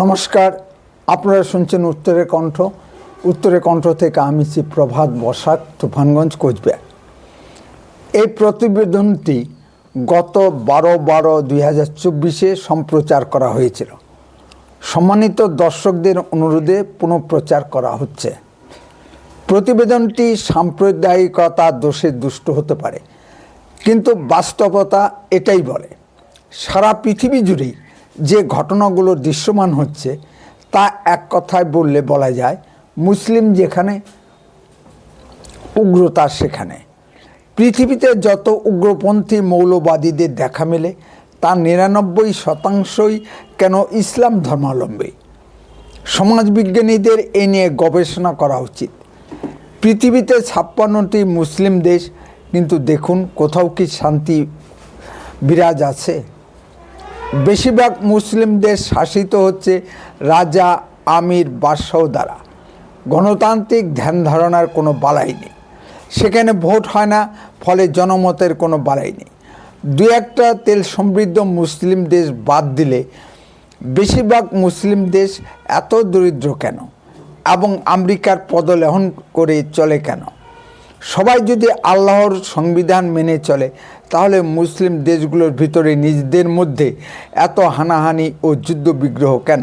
নমস্কার, আপনারা শুনছেন উত্তরের কণ্ঠ। উত্তরের কণ্ঠ থেকে আমি শ্রী প্রভাত বসাক, তুফানগঞ্জ, কোচবিহার। এই প্রতিবেদনটি গত বারো বারো দুই হাজার চব্বিশে সম্প্রচার করা হয়েছিল। সম্মানিত দর্শকদের অনুরোধে পুনঃপ্রচার করা হচ্ছে। প্রতিবেদনটি সাম্প্রদায়িকতা দোষে দুষ্ট হতে পারে, কিন্তু বাস্তবতা এটাই বলে, সারা পৃথিবী জুড়েই যে ঘটনাগুলো দৃশ্যমান হচ্ছে, তা এক কথায় বললে বলা যায়, মুসলিম যেখানে, উগ্রতা সেখানে। পৃথিবীতে যত উগ্রপন্থী মৌলবাদীদের দেখা মেলে তার নিরানব্বই শতাংশই কেন ইসলাম ধর্মাবলম্বী? সমাজবিজ্ঞানীদের এ নিয়ে গবেষণা করা উচিত। পৃথিবীতে ছাপ্পান্নটি মুসলিম দেশ, কিন্তু দেখুন কোথাও কি শান্তি বিরাজ আছে? বেশিরভাগ মুসলিমদের শাসিত হচ্ছে রাজা আমির বাদশাহ দ্বারা গণতান্ত্রিক ধ্যান ধারণার কোনো বালাই নেই। সেখানে ভোট হয় না, ফলে জনমতের কোনো বালাই নেই। দু একটা তেল সমৃদ্ধ মুসলিম দেশ বাদ দিলে বেশিরভাগ মুসলিম দেশ এত দরিদ্র কেন? এবং আমেরিকার পদলেহন করে চলে কেন? সবাই যদি আল্লাহর সংবিধান মেনে চলে, তাহলে মুসলিম দেশগুলোর ভিতরে নিজেদের মধ্যে এত হানাহানি ও যুদ্ধ বিগ্রহ কেন?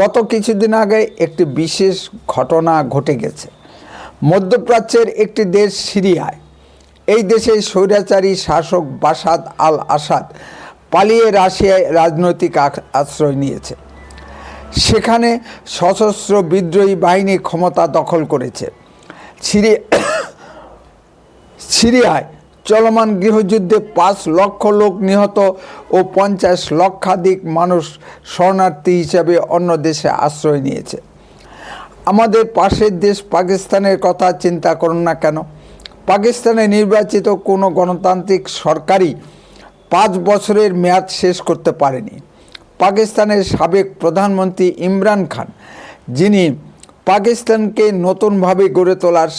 গত কিছুদিন আগে একটি বিশেষ ঘটনা ঘটে গেছে। মধ্যপ্রাচ্যের একটি দেশ সিরিয়ায়। এই দেশে স্বৈরাচারী শাসক বাসাদ আল আসাদ পালিয়ে রাশিয়ায় রাজনৈতিক আশ্রয় নিয়েছে। সেখানে সশস্ত্র বিদ্রোহী বাহিনী ক্ষমতা দখল করেছে। সিরিয়া সিরিয়ায় চলমান গৃহযুদ্ধে পাঁচ লক্ষ লোক নিহত ও পঞ্চাশ লক্ষাধিক মানুষ শরণার্থী হিসাবে অন্য দেশে আশ্রয় নিয়েছে। আমাদের পাশের দেশ পাকিস্তানের কথা চিন্তা করুন না কেন। পাকিস্তানে নির্বাচিত কোনো গণতান্ত্রিক সরকারই পাঁচ বছরের মেয়াদ শেষ করতে পারেনি। পাকিস্তানের সাবেক প্রধানমন্ত্রী ইমরান খান, যিনি পাকিস্তানকে নতুনভাবে গড়ে তোলার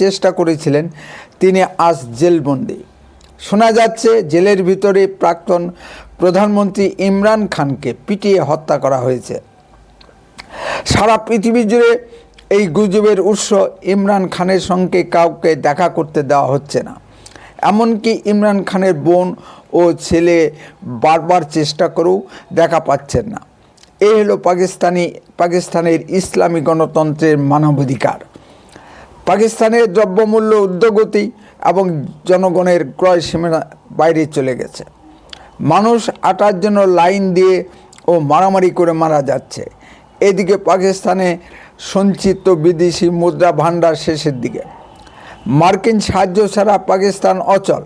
চেষ্টা করেছিলেন তিনি আজ জেলবন্দি। শোনা যাচ্ছে জেলের ভিতরে প্রাক্তন প্রধানমন্ত্রী ইমরান খানকে পিটিয়ে হত্যা করা হয়েছে। সারা পৃথিবী জুড়ে এই গুজবের উৎস ইমরান খানের সঙ্গে কাউকে দেখা করতে দেওয়া হচ্ছে না। এমনকি ইমরান খানের বোন ও ছেলে বারবার চেষ্টা করেও দেখা পাচ্ছেন না। এই হলো পাকিস্তানি, পাকিস্তানের ইসলামী গণতন্ত্রের মানবাধিকার। পাকিস্তানের দ্রব্যমূল্য উদ্যোগতি এবং জনগণের ক্রয় সীমানা বাইরে চলে গেছে। মানুষ আটার জন্য লাইন দিয়ে ও মারামারি করে মারা যাচ্ছে। এদিকে পাকিস্তানে সঞ্চিত বিদেশি মুদ্রা ভাণ্ডার শেষের দিকে। মার্কিন সাহায্য ছাড়া পাকিস্তান অচল।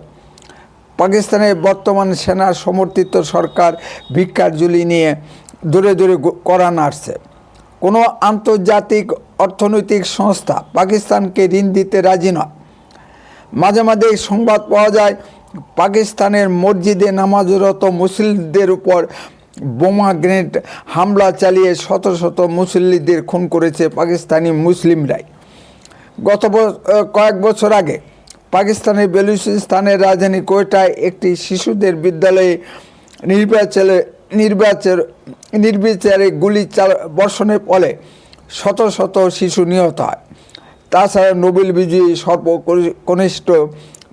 পাকিস্তানের বর্তমান সেনা সমর্থিত সরকার ভিক্ষার জুলি নিয়ে দূরে দূরে করা নাড়ছে কোনো আন্তর্জাতিক অর্থনৈতিক সংস্থা পাকিস্তানকে ঋণ দিতে রাজি নয়। মাঝে মাঝে সংবাদ পাওয়া যায়, পাকিস্তানের মসজিদে নামাজরত মুসলিমদের উপর বোমা গ্রেনেড হামলা চালিয়ে শত শত মুসল্লিদের খুন করেছে পাকিস্তানি মুসলিমরাই। গত কয়েক বছর আগে পাকিস্তানের বেলুচিস্তানের রাজধানী কোয়েটায় একটি শিশুদের বিদ্যালয়ে নির্বাচনে নির্বাচন, নির্বিচারে গুলি চাল, বর্ষণের ফলে শত শত শিশু নিহত হয়। তাছাড়া নোবেল বিজয়ী সর্বকনিষ্ঠ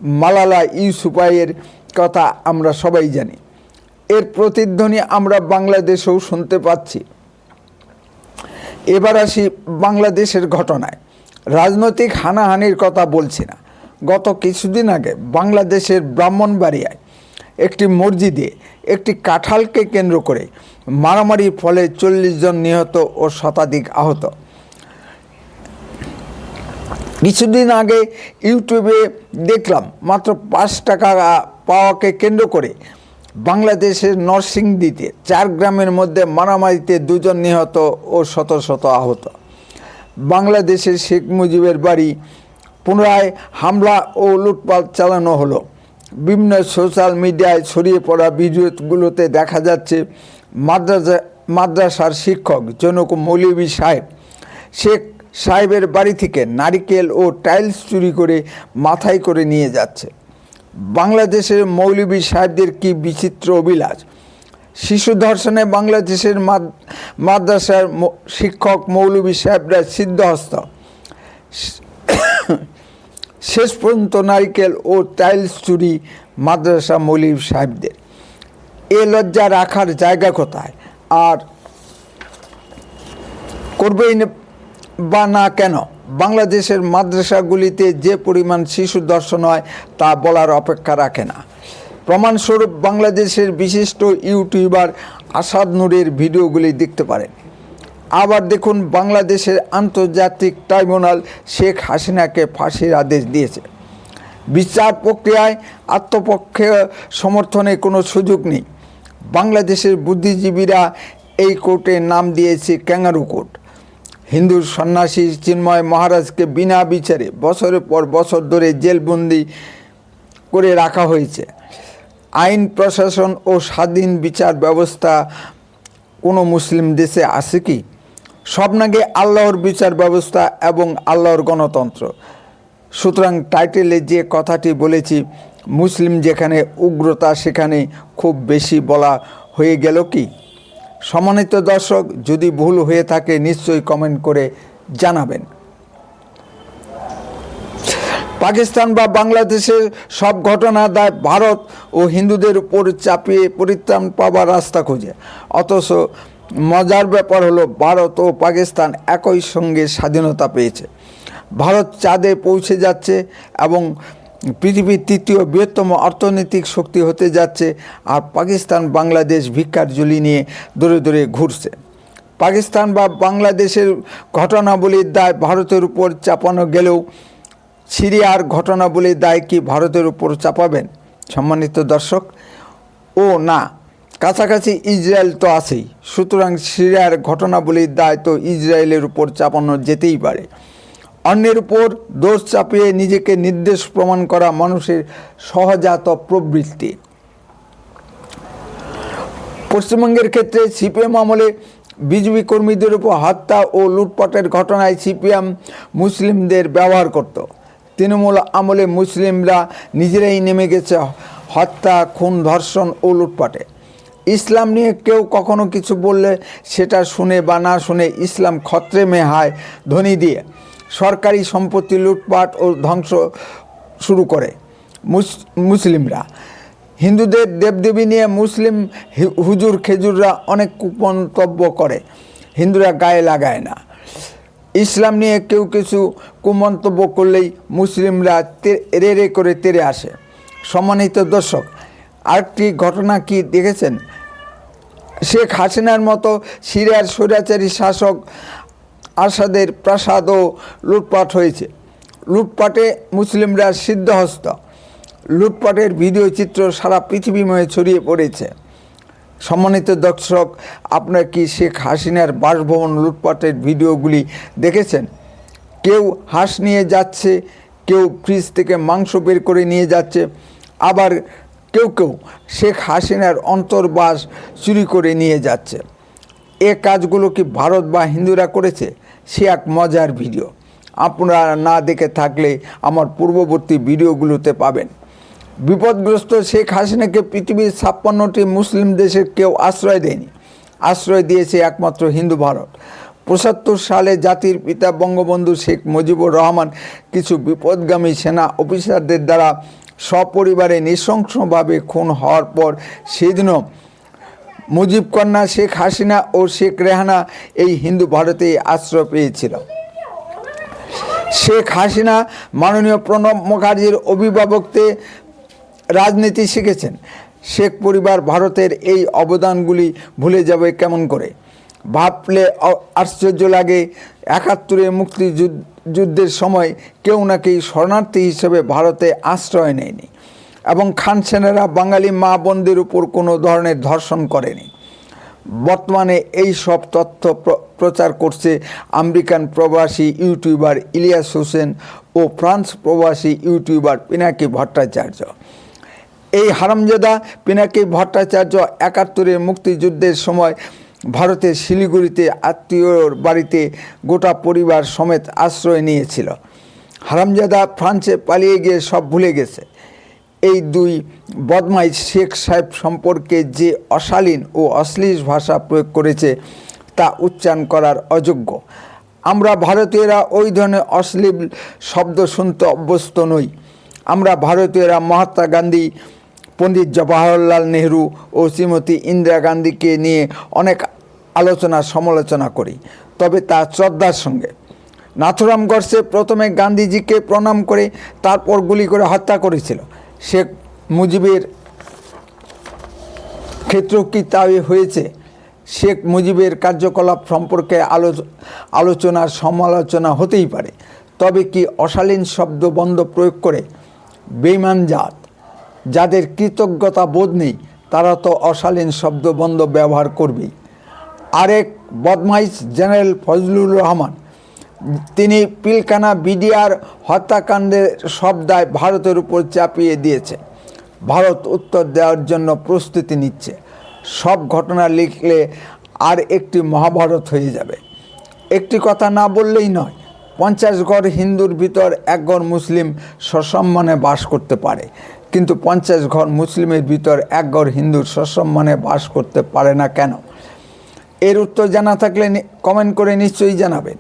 মালালা ইউসুফাইয়ের কথা আমরা সবাই জানি। এর প্রতিধ্বনি আমরা বাংলাদেশেও শুনতে পাচ্ছি। এবার আসি বাংলাদেশের ঘটনায়। রাজনৈতিক হানাহানির কথা বলছি না। গত কিছুদিন আগে বাংলাদেশের ব্রাহ্মণবাড়িয়ায় একটি মসজিদে একটি কাঁঠালকে কেন্দ্র করে মারামারির ফলে চল্লিশ জন নিহত ও শতাধিক আহত। কিছুদিন আগে ইউটিউবে দেখলাম, মাত্র পাঁচ টাকা পাওয়াকে কেন্দ্র করে বাংলাদেশের নরসিংদীতে চার গ্রামের মধ্যে মারামারিতে দুজন নিহত ও শত শত আহত। বাংলাদেশের শেখ মুজিবের বাড়ি পুনরায় হামলা ও লুটপাট চালানো হলো। বিভিন্ন সোশ্যাল মিডিয়ায় ছড়িয়ে পড়া ভিডিওগুলোতে দেখা যাচ্ছে মাদ্রাসা মাদ্রাসার শিক্ষক জনক মৌলভী সাহেব। শেখ সাহেবের বাড়ি থেকে নারিকেল ও টাইলস চুরি করে মাথায় করে নিয়ে যাচ্ছে। বাংলাদেশের মৌলভী সাহেবদের কি বিচিত্র অভিলাষ? শিশু ধর্ষণে বাংলাদেশের মাদ- মাদ্রাসার শিক্ষক মৌলভী সাহেবরা সিদ্ধহস্ত। শেষ পর্যন্ত নারিকেল ও টাইলস চুরি মাদ্রাসা মৌলভী সাহেবদের। এ লজ্জা রাখার জায়গা কোথায়? আর করবেই বা না কেন? বাংলাদেশের মাদ্রাসাগুলিতে যে পরিমাণ শিশু দর্শন হয়, তা বলার অপেক্ষা রাখে না। প্রমাণস্বরূপ বাংলাদেশের বিশিষ্ট ইউটিউবার আসাদ নূরের ভিডিওগুলি দেখতে পারেন। আবার দেখুন বাংলাদেশের আন্তর্জাতিক ট্রাইব্যুনাল শেখ হাসিনাকে ফাঁসির আদেশ দিয়েছে। বিচার প্রক্রিয়ায় আত্মপক্ষে সমর্থনে কোনো সুযোগ নেই। বাংলাদেশের বুদ্ধিজীবীরা এই কোর্টে নাম দিয়েছে ক্যাঙ্গারু কোর্ট। হিন্দু সন্ন্যাসী চিন্ময় মহারাজকে বিনা বিচারে বছরের পর বছর ধরে জেলবন্দি করে রাখা হয়েছে। আইন, প্রশাসন ও স্বাধীন বিচার ব্যবস্থা কোনো মুসলিম দেশে আছে কি? সব নাকি আল্লাহর বিচার ব্যবস্থা এবং আল্লাহর গণতন্ত্র। সুতরাং টাইটেলে যে কথাটি বলেছি, মুসলিম যেখানে উগ্রতা সেখানে খুব বেশি বলা হয়ে গেল কি? সম্মানিত দর্শক, যদি ভুল হয়ে থাকে, নিশ্চয়ই কমেন্ট করে জানাবেন। পাকিস্তান বা বাংলাদেশের সব ঘটনা দায় ভারত ও হিন্দুদের উপর চাপিয়ে পরিত্রাণ পাবার রাস্তা খোঁজে। অথচ মজার ব্যাপার হলো ভারত ও পাকিস্তান একই সঙ্গে স্বাধীনতা পেয়েছে। ভারত চাঁদে পৌঁছে যাচ্ছে এবং পৃথিবীর তৃতীয় বৃহত্তম অর্থনৈতিক শক্তি হতে যাচ্ছে আর পাকিস্তান বাংলাদেশ ভিক্ষার ঝুলি নিয়ে দূরে দূরে ঘুরছে। পাকিস্তান বা বাংলাদেশের ঘটনাবলীর দায় ভারতের উপর চাপানো গেলেও সিরিয়ার ঘটনাবলীর দায় কি ভারতের উপর চাপাবেন? সম্মানিত দর্শক, ও না। কাছাকাছি ইসরায়েল তো আছেই। সুতরাং সিরিয়ার ঘটনাবলীর দায় তো ইসরায়েলের উপর চাপানো যেতেই পারে। অন্যের উপর দোষ চাপিয়ে নিজেকে নির্দেশ প্রমাণ করা মানুষের সহজাত প্রবৃত্তি। পশ্চিমবঙ্গের ক্ষেত্রে সিপিএম আমলে বিজেপি কর্মীদের উপর হত্যা ও লুটপাটের ঘটনায় সিপিএম মুসলিমদের ব্যবহার করত। তৃণমূল আমলে মুসলিমরা নিজেরাই নেমে গেছে হত্যা, খুন, ধর্ষণ ও লুটপাটে। ইসলাম নিয়ে কেউ কখনো কিছু বললে সেটা শুনে বা না শুনে ইসলাম খত্রে মেহায় ধ্বনি দিয়ে সরকারি সম্পত্তি লুটপাট ও ধ্বংস শুরু করে মুস- মুসলিমরা। হিন্দুদের দেবদেবী নিয়ে মুসলিম হুজুর খেজুররা অনেক কুমন্তব্য করে, হিন্দুরা গায়ে লাগায় না। ইসলাম নিয়ে কেউ কিছু কুমন্তব্য করলেই মুসলিমরা রে করে তেরে আসে। সম্মানিত দর্শক আরেকটি ঘটনা কি দেখেছেন? শেখ হাসিনার মতো সিরিয়ার স্বৈরাচারী শাসক আসাদের প্রাসাদও লুটপাট হয়েছে। লুটপাটে মুসলিমরা সিদ্ধহস্ত। লুটপাটের ভিডিও চিত্র সারা পৃথিবীময় ছড়িয়ে পড়েছে। সম্মানিত দর্শক, আপনার কি শেখ হাসিনার বাসভবন লুটপাটের ভিডিওগুলি দেখেছেন? কেউ হাঁস নিয়ে যাচ্ছে, কেউ ফ্রিজ থেকে মাংস বের করে নিয়ে যাচ্ছে, আবার কেউ কেউ শেখ হাসিনার অন্তর্বাস চুরি করে নিয়ে যাচ্ছে। এ কাজগুলো কি ভারত বা হিন্দুরা করেছে? সে এক মজার ভিডিও। আপনারা না দেখে থাকলে আমার পূর্ববর্তী ভিডিওগুলোতে পাবেন। বিপদগ্রস্ত শেখ হাসিনাকে পৃথিবীর ছাপ্পান্নটি মুসলিম দেশের কেউ আশ্রয় দেয়নি। আশ্রয় দিয়েছে একমাত্র হিন্দু ভারত। পঁচাত্তর সালে জাতির পিতা বঙ্গবন্ধু শেখ মুজিবুর রহমান কিছু বিপদগামী সেনা অফিসারদের দ্বারা সপরিবারে নৃশংসভাবে খুন হওয়ার পর সেদিনও মুজিব কন্যা শেখ হাসিনা ও শেখ রেহানা এই হিন্দু ভারতেই আশ্রয় পেয়েছিল। শেখ হাসিনা মাননীয় প্রণব মুখার্জির অভিভাবকতে রাজনীতি শিখেছেন। শেখ পরিবার ভারতের এই অবদানগুলি ভুলে যাবে কেমন করে? ভাবলে আশ্চর্য লাগে। একাত্তরে মুক্তিযুদ্ধ যুদ্ধের সময় কেউ নাকি শরণার্থী হিসেবে ভারতে আশ্রয় নেয়নি এবং খান সেনারা বাঙালি মা বোনদের উপর কোনো ধরনের ধর্ষণ করেনি। বর্তমানে এই সব তথ্য প্র- প্রচার করছে আমেরিকান প্রবাসী ইউটিউবার ইলিয়াস হোসেন ও ফ্রান্স প্রবাসী ইউটিউবার পিনাকি ভট্টাচার্য। এই হারামজাদা পিনাকি ভট্টাচার্য একাত্তরের মুক্তিযুদ্ধের সময় ভারতের শিলিগুড়িতে আত্মীয়র বাড়িতে গোটা পরিবার সমেত আশ্রয় নিয়েছিল। হারামজাদা ফ্রান্সে পালিয়ে গিয়ে সব ভুলে গেছে। এই দুই বদমাই শেখ সাহেব সম্পর্কে যে অশালীন ও অশ্লীল ভাষা প্রয়োগ করেছে, তা উচ্চারণ করার অযোগ্য। আমরা ভারতীয়রা ওই ধরনের অশ্লীল শব্দ শুনতে অভ্যস্ত নই। আমরা ভারতীয়রা মহাত্মা গান্ধী পণ্ডিত জওয়াহরলাল নেহরু ও শ্রীমতী ইন্দিরা গান্ধীকে নিয়ে অনেক আলোচনা, সমালোচনা করি। তবে তা শ্রদ্ধার সঙ্গে। নাথুরাম গডসে প্রথমে গান্ধীজিকে প্রণাম করে, তারপর গুলি করে হত্যা করেছিল। শেখ মুজিবের ক্ষেত্র কি তাই হয়েছে। শেখ মুজিবের কার্যকলাপ সম্পর্কে আলো আলোচনার সমালোচনা হতেই পারে। তবে কি অশালীন শব্দ বন্ধ প্রয়োগ করে? বেইমান জাত। যাদের কৃতজ্ঞতা বোধ নেই, তারা তো অশালীন শব্দ বন্ধ ব্যবহার করবেই। আরেক বদমাইশ জেনারেল ফজলুর রহমান, তিনি পিলকানা বিডিআর হত্যাকাণ্ডের সব দায় ভারতের উপর চাপিয়ে দিয়েছে। ভারত উত্তর দেওয়ার জন্য প্রস্তুতি নিচ্ছে। সব ঘটনা লিখলে আর একটি মহাভারত হয়ে যাবে। একটি কথা না বললেই নয়, পঞ্চাশ ঘর হিন্দুর ভিতর এক ঘর মুসলিম সসম্মানে বাস করতে পারে। কিন্তু পঞ্চাশ ঘর মুসলিমের ভিতর এক ঘর হিন্দুর সসম্মানে বাস করতে পারে না কেন? এর উত্তর জানা থাকলে কমেন্ট করে নিশ্চয়ই জানাবেন।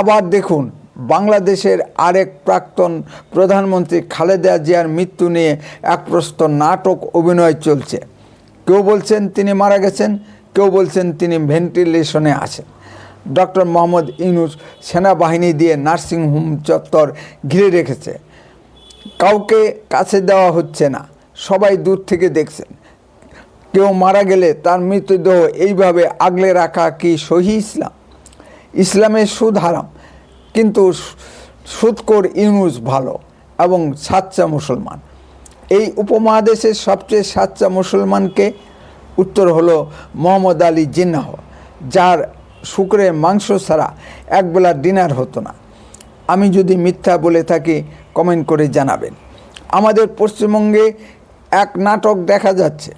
আবার দেখুন, বাংলাদেশের আরেক প্রাক্তন প্রধানমন্ত্রী খালেদা জিয়ার মৃত্যু নিয়ে এক প্রস্ত নাটক অভিনয় চলছে। কেউ বলছেন তিনি মারা গেছেন, কেউ বলছেন তিনি ভেন্টিলেশনে আছেন। ডক্টর মোহাম্মদ ইউনুস সেনাবাহিনী দিয়ে নার্সিংহোম চত্বর ঘিরে রেখেছে। কাউকে কাছে দেওয়া হচ্ছে না। সবাই দূর থেকে দেখছেন। কেউ মারা গেলে তার মৃতদেহ এইভাবে আগলে রাখা কি সহি ইসলাম? ইসলামের সুদ হারাম, কিন্তু সুদকর ইউনুস ভালো এবং সাচ্চা মুসলমান। এই উপমহাদেশের সবচেয়ে সাচ্চা মুসলমানকে উত্তর হলো মোহাম্মদ আলী জিন্নাহ, যার শুক্রের মাংস ছাড়া একবেলা ডিনার হতো না। আমি যদি মিথ্যা বলে থাকি কমেন্ট করে জানাবেন। আমাদের পশ্চিমবঙ্গে এক নাটক দেখা যাচ্ছে।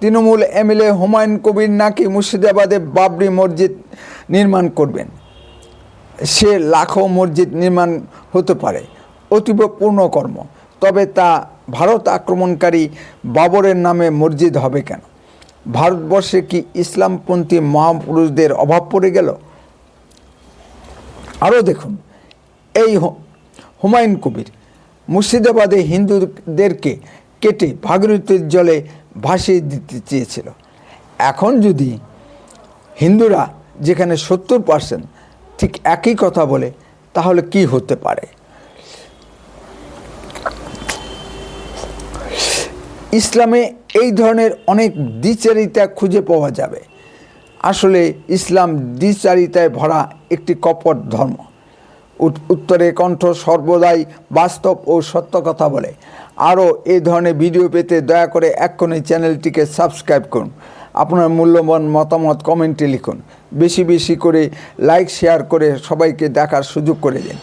তৃণমূল এমএলএ হুমায়ুন কবির নাকি মুর্শিদাবাদে বাবরি মসজিদ নির্মাণ করবেন? সে লাখো মসজিদ নির্মাণ হতে পারে, অতীব পূর্ণকর্ম। তবে তা ভারত আক্রমণকারী বাবরের নামে মসজিদ হবে কেন? ভারতবর্ষে কি ইসলামপন্থী মহাপুরুষদের অভাব পড়ে গেল? আরও দেখুন, এই হুমায়ুন কবির। মুর্শিদাবাদে হিন্দুদেরকে কেটে ভাগীরথীর জলে ভাসিয়ে দিতে চেয়েছিল। এখন যদি হিন্দুরা যেখানে সত্তর পার্সেন্ট ঠিক একই কথা বলে, তাহলে কি হতে পারে? ইসলামে এই ধরনের অনেক দ্বিচারিতা খুঁজে পাওয়া যাবে। আসলে ইসলাম দ্বিচারিতায় ভরা একটি কপট ধর্ম। উত্তরে কণ্ঠ সর্বদাই বাস্তব ও সত্য কথা বলে। আরও এই ধরনের ভিডিও পেতে দয়া করে এক্ষুনি চ্যানেলটিকে সাবস্ক্রাইব করুন। আপনার মূল্যবান মতামত কমেন্টে লিখুন। বেশি বেশি করে লাইক, শেয়ার করে সবাইকে দেখার সুযোগ করে দিন।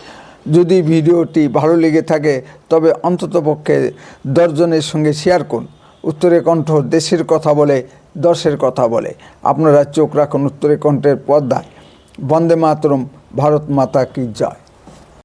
যদি ভিডিওটি ভালো লেগে থাকে, তবে অন্ততপক্ষে দশজনের সঙ্গে শেয়ার করুন। উত্তরে কণ্ঠ দেশের কথা বলে, দশের কথা বলে। আপনারা চোখ রাখুন উত্তরে কণ্ঠের পর্দায়। বন্দে মাতরম, ভারত মাতা কি জয়।